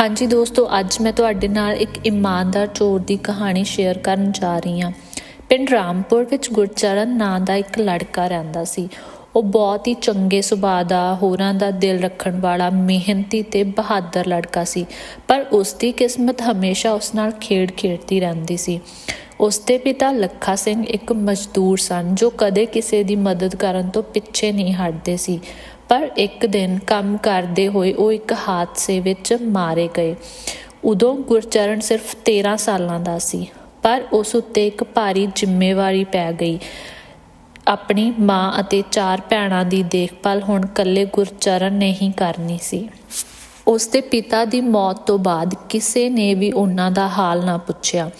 ਹਾਂਜੀ ਦੋਸਤੋ, ਅੱਜ ਮੈਂ ਤੁਹਾਡੇ ਨਾਲ ਇੱਕ ਇਮਾਨਦਾਰ ਚੋਰ ਦੀ ਕਹਾਣੀ ਸ਼ੇਅਰ ਕਰਨ ਜਾ ਰਹੀ ਹਾਂ। ਪਿੰਡ ਰਾਮਪੁਰ ਵਿੱਚ ਗੁਰਚਰਨ ਨਾਂ ਦਾ ਇੱਕ ਲੜਕਾ ਰਹਿੰਦਾ ਸੀ। ਉਹ ਬਹੁਤ ਹੀ ਚੰਗੇ ਸੁਭਾਅ ਦਾ, ਹੋਰਾਂ ਦਾ ਦਿਲ ਰੱਖਣ ਵਾਲਾ, ਮਿਹਨਤੀ ਤੇ ਬਹਾਦਰ ਲੜਕਾ ਸੀ। ਪਰ ਉਸ ਦੀ ਕਿਸਮਤ ਹਮੇਸ਼ਾ ਉਸ ਨਾਲ ਖੇਡ ਖੇਡਦੀ ਰਹਿੰਦੀ ਸੀ। ਉਸ ਦੇ ਪਿਤਾ ਲੱਖਾ ਸਿੰਘ ਇੱਕ ਮਜ਼ਦੂਰ ਸਨ, ਜੋ ਕਦੇ ਕਿਸੇ ਦੀ ਮਦਦ ਕਰਨ ਤੋਂ ਪਿੱਛੇ ਨਹੀਂ ਹਟਦੇ ਸੀ। ਪਰ ਇੱਕ ਦਿਨ ਕੰਮ ਕਰਦੇ ਹੋਏ ਉਹ ਇੱਕ ਹਾਦਸੇ ਵਿੱਚ ਮਾਰੇ ਗਏ। ਉਦੋਂ ਗੁਰਚਰਨ ਸਿਰਫ 13 ਸਾਲਾਂ ਦਾ ਸੀ, ਪਰ ਉਸ ਉੱਤੇ ਇੱਕ ਭਾਰੀ ਜ਼ਿੰਮੇਵਾਰੀ ਪੈ ਗਈ। ਆਪਣੀ ਮਾਂ ਅਤੇ ਚਾਰ ਭੈਣਾਂ ਦੀ ਦੇਖਭਾਲ ਹੁਣ ਇਕੱਲੇ ਗੁਰਚਰਨ ਨੇ ਹੀ ਕਰਨੀ ਸੀ। ਉਸ ਦੇ ਪਿਤਾ ਦੀ ਮੌਤ ਤੋਂ ਬਾਅਦ ਕਿਸੇ ਨੇ ਵੀ ਉਹਨਾਂ ਦਾ ਹਾਲ ਨਾ ਪੁੱਛਿਆ।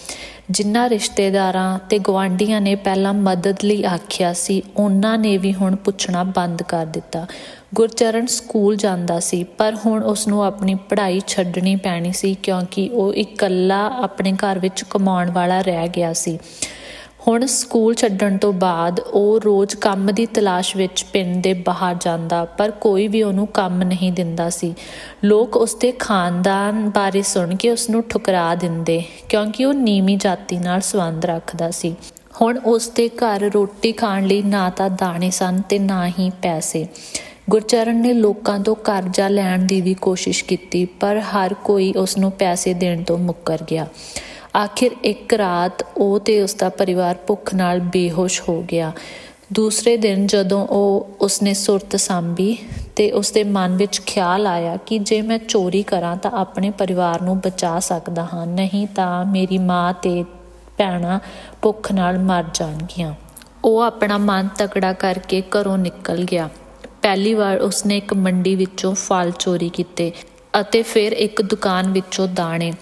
ਜਿਨ੍ਹਾਂ ਰਿਸ਼ਤੇਦਾਰਾਂ ਤੇ ਗਵਾਂਢੀਆਂ ਨੇ ਪਹਿਲਾਂ ਮਦਦ ਲਈ ਆਖਿਆ ਸੀ, ਉਹਨਾਂ ਨੇ ਵੀ ਹੁਣ ਪੁੱਛਣਾ ਬੰਦ ਕਰ ਦਿੱਤਾ। ਗੁਰਚਰਨ ਸਕੂਲ ਜਾਂਦਾ ਸੀ, ਪਰ ਹੁਣ ਉਸ ਨੂੰ ਆਪਣੀ ਪੜ੍ਹਾਈ ਛੱਡਣੀ ਪੈਣੀ ਸੀ ਕਿਉਂਕਿ ਉਹ ਇਕੱਲਾ ਆਪਣੇ ਘਰ ਵਿੱਚ ਕਮਾਉਣ ਵਾਲਾ ਰਹਿ ਗਿਆ ਸੀ। ਹੁਣ ਸਕੂਲ ਛੱਡਣ ਤੋਂ ਬਾਅਦ ਉਹ ਰੋਜ਼ ਕੰਮ ਦੀ ਤਲਾਸ਼ ਵਿੱਚ ਪਿੰਡ ਦੇ ਬਾਹਰ ਜਾਂਦਾ, ਪਰ ਕੋਈ ਵੀ ਉਹਨੂੰ ਕੰਮ ਨਹੀਂ ਦਿੰਦਾ ਸੀ। ਲੋਕ ਉਸਦੇ ਖਾਨਦਾਨ ਬਾਰੇ ਸੁਣ ਕੇ ਉਸ ਨੂੰ ਠੁਕਰਾ ਦਿੰਦੇ, ਕਿਉਂਕਿ ਉਹ ਨੀਵੀਂ ਜਾਤੀ ਨਾਲ ਸੰਬੰਧ ਰੱਖਦਾ ਸੀ। ਹੁਣ ਉਸ ਦੇ ਘਰ ਰੋਟੀ ਖਾਣ ਲਈ ਨਾ ਤਾਂ ਦਾਣੇ ਸਨ ਤੇ ਨਾ ਹੀ ਪੈਸੇ। ਗੁਰਚਰਨ ਨੇ ਲੋਕਾਂ ਤੋਂ ਕਰਜ਼ਾ ਲੈਣ ਦੀ ਵੀ ਕੋਸ਼ਿਸ਼ ਕੀਤੀ, ਪਰ ਹਰ ਕੋਈ ਉਸ ਨੂੰ ਪੈਸੇ ਦੇਣ ਤੋਂ ਮੁੱਕਰ ਗਿਆ। ਆਖਿਰ ਇੱਕ ਰਾਤ ਉਹ ਤੇ ਉਸ ਦਾ ਪਰਿਵਾਰ ਭੁੱਖ ਨਾਲ ਬੇਹੋਸ਼ ਹੋ ਗਿਆ। ਦੂਸਰੇ ਦਿਨ ਜਦੋਂ ਉਹ ਉਸਨੇ ਸੁਰਤ ਸੰਭੀ ਤੇ ਉਸਦੇ ਮਨ ਵਿੱਚ ਖਿਆਲ ਆਇਆ ਕਿ ਜੇ ਮੈਂ ਚੋਰੀ ਕਰਾਂ ਤਾਂ ਆਪਣੇ ਪਰਿਵਾਰ ਨੂੰ ਬਚਾ ਸਕਦਾ ਹਾਂ, ਨਹੀਂ ਤਾਂ ਮੇਰੀ ਮਾਂ ਤੇ ਭੈਣਾਂ ਭੁੱਖ ਨਾਲ ਮਰ ਜਾਣਗੀਆਂ। ਉਹ ਆਪਣਾ ਮਨ ਤਕੜਾ ਕਰਕੇ ਘਰੋਂ ਨਿਕਲ ਗਿਆ। ਪਹਿਲੀ ਵਾਰ ਉਸਨੇ ਇੱਕ ਮੰਡੀ ਵਿੱਚੋਂ ਫਲ ਚੋਰੀ ਕੀਤੇ ਅਤੇ ਫਿਰ ਇੱਕ ਦੁਕਾਨ ਵਿੱਚੋਂ ਦਾਣੇ।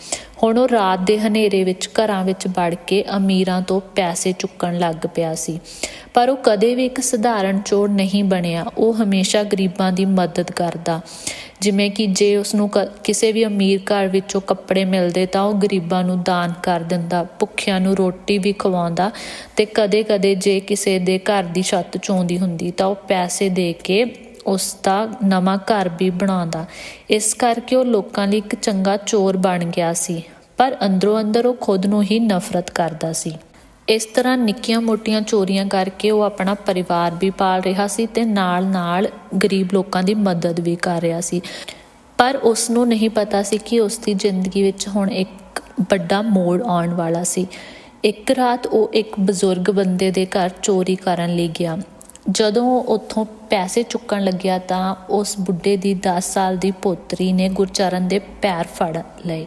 ਹੁਣ ਉਹ ਰਾਤ ਦੇ ਹਨੇਰੇ ਵਿੱਚ ਘਰਾਂ ਵਿੱਚ ਵੜ ਕੇ ਅਮੀਰਾਂ ਤੋਂ ਪੈਸੇ ਚੁੱਕਣ ਲੱਗ ਪਿਆ ਸੀ। ਪਰ ਉਹ ਕਦੇ ਵੀ ਇੱਕ ਸਧਾਰਨ ਚੋਰ ਨਹੀਂ ਬਣਿਆ। ਉਹ ਹਮੇਸ਼ਾ ਗਰੀਬਾਂ ਦੀ ਮਦਦ ਕਰਦਾ। ਜਿਵੇਂ ਕਿ ਜੇ ਉਸ ਨੂੰ ਕਿਸੇ ਵੀ ਅਮੀਰ ਘਰ ਵਿੱਚੋਂ ਕੱਪੜੇ ਮਿਲਦੇ ਤਾਂ ਉਹ ਗਰੀਬਾਂ ਨੂੰ ਦਾਨ ਕਰ ਦਿੰਦਾ। ਭੁੱਖਿਆਂ ਨੂੰ ਰੋਟੀ ਵੀ ਖਵਾਉਂਦਾ ਤੇ ਕਦੇ-ਕਦੇ ਜੇ ਕਿਸੇ ਦੇ ਘਰ ਦੀ ਛੱਤ ਚੋਂਦੀ ਹੁੰਦੀ ਤਾਂ ਉਹ ਪੈਸੇ ਦੇ ਕੇ ਉਸ ਦਾ ਨਵਾਂ ਘਰ ਵੀ ਬਣਾਉਂਦਾ। ਇਸ ਕਰਕੇ ਉਹ ਲੋਕਾਂ ਲਈ ਇੱਕ ਚੰਗਾ ਚੋਰ ਬਣ ਗਿਆ ਸੀ। ਪਰ ਅੰਦਰੋਂ ਅੰਦਰ ਉਹ ਖੁਦ ਨੂੰ ਹੀ ਨਫ਼ਰਤ ਕਰਦਾ ਸੀ। ਇਸ ਤਰ੍ਹਾਂ ਨਿੱਕੀਆਂ-ਮੋਟੀਆਂ ਚੋਰੀਆਂ ਕਰਕੇ ਉਹ ਆਪਣਾ ਪਰਿਵਾਰ ਵੀ ਪਾਲ ਰਿਹਾ ਸੀ ਤੇ ਨਾਲ-ਨਾਲ ਗਰੀਬ ਲੋਕਾਂ ਦੀ ਮਦਦ ਵੀ ਕਰ ਰਿਹਾ ਸੀ। ਪਰ ਉਸ ਨੂੰ ਨਹੀਂ ਪਤਾ ਸੀ ਕਿ ਉਸ ਦੀ ਜ਼ਿੰਦਗੀ ਵਿੱਚ ਹੁਣ ਇੱਕ ਵੱਡਾ ਮੋੜ ਆਉਣ ਵਾਲਾ ਸੀ। ਇੱਕ ਰਾਤ ਉਹ ਇੱਕ ਬਜ਼ੁਰਗ ਬੰਦੇ ਦੇ ਘਰ ਚੋਰੀ ਕਰਨ ਲਈ ਗਿਆ। ਜਦੋਂ ਉੱਥੋਂ ਪੈਸੇ ਚੁੱਕਣ ਲੱਗਿਆ ਤਾਂ ਉਸ ਬੁੱਢੇ ਦੀ 10 ਸਾਲ ਦੀ ਪੋਤਰੀ ਨੇ ਗੁਰਚਰਨ ਦੇ ਪੈਰ ਫੜ ਲਏ।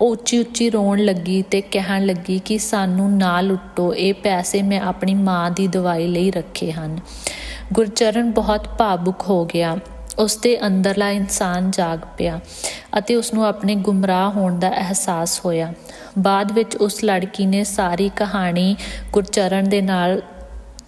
ਉਹ ਉੱਚੀ ਉੱਚੀ ਰੋਣ ਲੱਗੀ ਤੇ ਕਹਿਣ ਲੱਗੀ ਕਿ ਸਾਨੂੰ ਨਾ ਲੁੱਟੋ ਇਹ ਪੈਸੇ ਮੈਂ ਆਪਣੀ ਮਾਂ ਦੀ ਦਵਾਈ ਲਈ ਰੱਖੇ ਹਨ। ਗੁਰਚਰਨ ਬਹੁਤ ਭਾਵੁਕ ਹੋ ਗਿਆ। ਉਸ ਦੇ ਅੰਦਰਲਾ ਇਨਸਾਨ ਜਾਗ ਪਿਆ ਅਤੇ ਉਸ ਨੂੰ ਆਪਣੇ ਗੁੰਮਰਾਹ ਹੋਣ ਦਾ ਅਹਿਸਾਸ ਹੋਇਆ। ਬਾਅਦ ਵਿੱਚ ਉਸ ਲੜਕੀ ਨੇ ਸਾਰੀ ਕਹਾਣੀ ਗੁਰਚਰਨ ਦੇ ਨਾਲ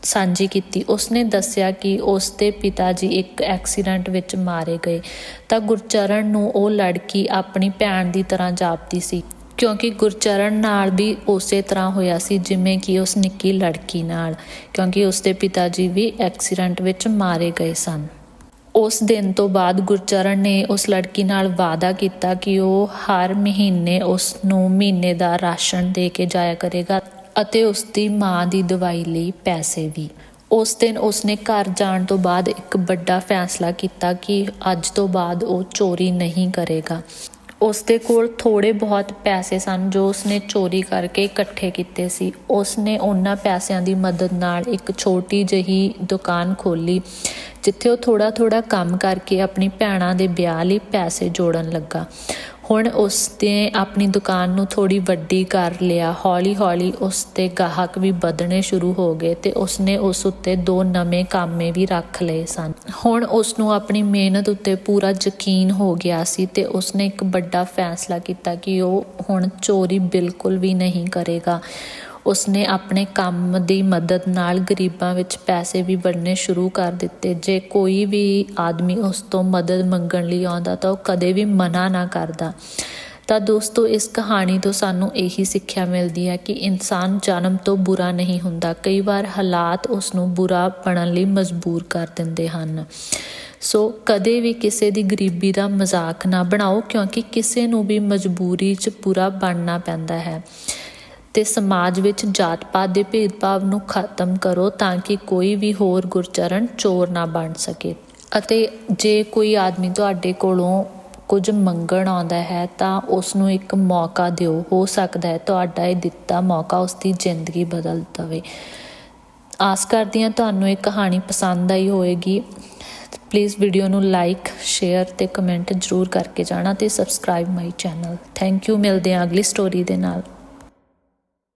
ਸਾਂਝੀ ਕੀਤੀ। ਉਸਨੇ ਦੱਸਿਆ ਕਿ ਉਸ ਦੇ ਪਿਤਾ ਜੀ ਇੱਕ ਐਕਸੀਡੈਂਟ ਵਿੱਚ ਮਾਰੇ ਗਏ। ਤਾਂ ਗੁਰਚਰਨ ਨੂੰ ਉਹ ਲੜਕੀ ਆਪਣੀ ਭੈਣ ਦੀ ਤਰ੍ਹਾਂ ਜਾਪਦੀ ਸੀ, ਕਿਉਂਕਿ ਗੁਰਚਰਨ ਨਾਲ ਵੀ ਉਸੇ ਤਰ੍ਹਾਂ ਹੋਇਆ ਸੀ, ਜਿਵੇਂ ਕਿ ਉਸ ਨਿੱਕੀ ਲੜਕੀ ਨਾਲ, ਕਿਉਂਕਿ ਉਸਦੇ ਪਿਤਾ ਜੀ ਵੀ ਐਕਸੀਡੈਂਟ ਵਿੱਚ ਮਾਰੇ ਗਏ ਸਨ। ਉਸ ਦਿਨ ਤੋਂ ਬਾਅਦ ਗੁਰਚਰਨ ਨੇ ਉਸ ਲੜਕੀ ਨਾਲ ਵਾਅਦਾ ਕੀਤਾ ਕਿ ਉਹ ਹਰ ਮਹੀਨੇ ਉਸ ਨੂੰ ਮਹੀਨੇ ਦਾ ਰਾਸ਼ਨ ਦੇ ਕੇ ਜਾਇਆ ਕਰੇਗਾ ਅਤੇ ਉਸ ਦੀ ਮਾਂ ਦੀ ਦਵਾਈ ਲਈ ਪੈਸੇ ਵੀ। ਉਸ ਦਿਨ ਉਸਨੇ ਘਰ ਜਾਣ ਤੋਂ ਬਾਅਦ ਇੱਕ ਵੱਡਾ ਫੈਸਲਾ ਕੀਤਾ ਕਿ ਅੱਜ ਤੋਂ ਬਾਅਦ ਉਹ ਚੋਰੀ ਨਹੀਂ ਕਰੇਗਾ। ਉਸ ਦੇ ਕੋਲ ਥੋੜੇ ਬਹੁਤ ਪੈਸੇ ਸਨ ਜੋ ਉਸਨੇ ਚੋਰੀ ਕਰਕੇ ਇਕੱਠੇ ਕੀਤੇ ਸੀ। ਉਸਨੇ ਉਹਨਾਂ ਪੈਸਿਆਂ ਦੀ ਮਦਦ ਨਾਲ ਇੱਕ ਛੋਟੀ ਜਹੀ ਦੁਕਾਨ ਖੋਲੀ ਜਿੱਥੇ ਉਹ ਥੋੜਾ ਥੋੜਾ ਕੰਮ ਕਰਕੇ ਆਪਣੀ ਭੈਣਾਂ ਦੇ ਵਿਆਹ ਲਈ ਪੈਸੇ ਜੋੜਨ ਲੱਗਾ। ਹੁਣ ਉਸ ਨੇ ਆਪਣੀ ਦੁਕਾਨ ਨੂੰ ਥੋੜੀ ਵੱਡੀ ਕਰ ਲਿਆ। ਹੌਲੀ-ਹੌਲੀ ਉਸ ਤੇ ਗਾਹਕ ਵੀ ਵਧਣੇ ਸ਼ੁਰੂ ਹੋ ਗਏ ਤੇ ਉਸ ਨੇ ਉਸ ਉੱਤੇ ਦੋ ਨਵੇਂ ਕਾਮੇ ਵੀ ਰੱਖ ਲਏ ਸਨ। ਹੁਣ ਉਸ ਨੂੰ ਆਪਣੀ ਮਿਹਨਤ ਉੱਤੇ ਪੂਰਾ ਯਕੀਨ ਹੋ ਗਿਆ ਸੀ ਤੇ ਉਸ ਨੇ ਇੱਕ ਵੱਡਾ ਫੈਸਲਾ ਕੀਤਾ ਕਿ ਉਹ ਹੁਣ ਚੋਰੀ ਬਿਲਕੁਲ ਵੀ ਨਹੀਂ ਕਰੇਗਾ। ਉਸਨੇ ਆਪਣੇ ਕੰਮ ਦੀ ਮਦਦ ਨਾਲ ਗਰੀਬਾਂ ਵਿੱਚ ਪੈਸੇ ਵੀ ਵੰਡਣੇ ਸ਼ੁਰੂ ਕਰ ਦਿੱਤੇ। ਜੇ ਕੋਈ ਵੀ ਆਦਮੀ ਉਸ ਤੋਂ ਮਦਦ ਮੰਗਣ ਲਈ ਆਉਂਦਾ ਤਾਂ ਉਹ ਕਦੇ ਵੀ ਮਨਾ ਨਾ ਕਰਦਾ। ਤਾਂ ਦੋਸਤੋ, ਇਸ ਕਹਾਣੀ ਤੋਂ ਸਾਨੂੰ ਇਹੀ ਸਿੱਖਿਆ ਮਿਲਦੀ ਹੈ ਕਿ ਇਨਸਾਨ ਜਨਮ ਤੋਂ ਬੁਰਾ ਨਹੀਂ ਹੁੰਦਾ। ਕਈ ਵਾਰ ਹਾਲਾਤ ਉਸ ਨੂੰ ਬੁਰਾ ਬਣਨ ਲਈ ਮਜਬੂਰ ਕਰ ਦਿੰਦੇ ਹਨ। ਸੋ ਕਦੇ ਵੀ ਕਿਸੇ ਦੀ ਗਰੀਬੀ ਦਾ ਮਜ਼ਾਕ ਨਾ ਬਣਾਓ, ਕਿਉਂਕਿ ਕਿਸੇ ਨੂੰ ਵੀ ਮਜਬੂਰੀ 'ਚ ਪੂਰਾ ਬਣਨਾ ਪੈਂਦਾ ਹੈ। ਤੇ ਸਮਾਜ ਵਿੱਚ ਜਾਤ ਪਾਤ ਦੇ ਭੇਦਭਾਵ ਨੂੰ ਖਤਮ ਕਰੋ ਤਾਂ ਕਿ ਕੋਈ ਵੀ ਹੋਰ ਗੁਰਚਰਨ ਚੋਰ ਨਾ ਬਣ ਸਕੇ। ਅਤੇ ਜੇ ਕੋਈ ਆਦਮੀ ਤੁਹਾਡੇ ਕੋਲੋਂ ਕੁਝ ਮੰਗਣ ਆਉਂਦਾ ਹੈ ਤਾਂ ਉਸ ਨੂੰ ਇੱਕ ਮੌਕਾ ਦਿਓ। ਹੋ ਸਕਦਾ ਹੈ ਤੁਹਾਡਾ ਇਹ ਦਿੱਤਾ ਮੌਕਾ ਉਸ ਦੀ ਜ਼ਿੰਦਗੀ ਬਦਲ ਦਵੇ। ਆਸ ਕਰਦੀ ਹਾਂ ਤੁਹਾਨੂੰ ਇਹ ਕਹਾਣੀ ਪਸੰਦ ਆਈ ਹੋਵੇਗੀ। ਪਲੀਜ਼ ਵੀਡੀਓ ਨੂੰ ਲਾਈਕ ਸ਼ੇਅਰ ਤੇ ਕਮੈਂਟ ਜ਼ਰੂਰ ਕਰਕੇ ਜਾਣਾ ਤੇ subscribe my channel thank you ਮਿਲਦੇ ਹਾਂ ਅਗਲੀ ਸਟੋਰੀ ਦੇ ਨਾਲ।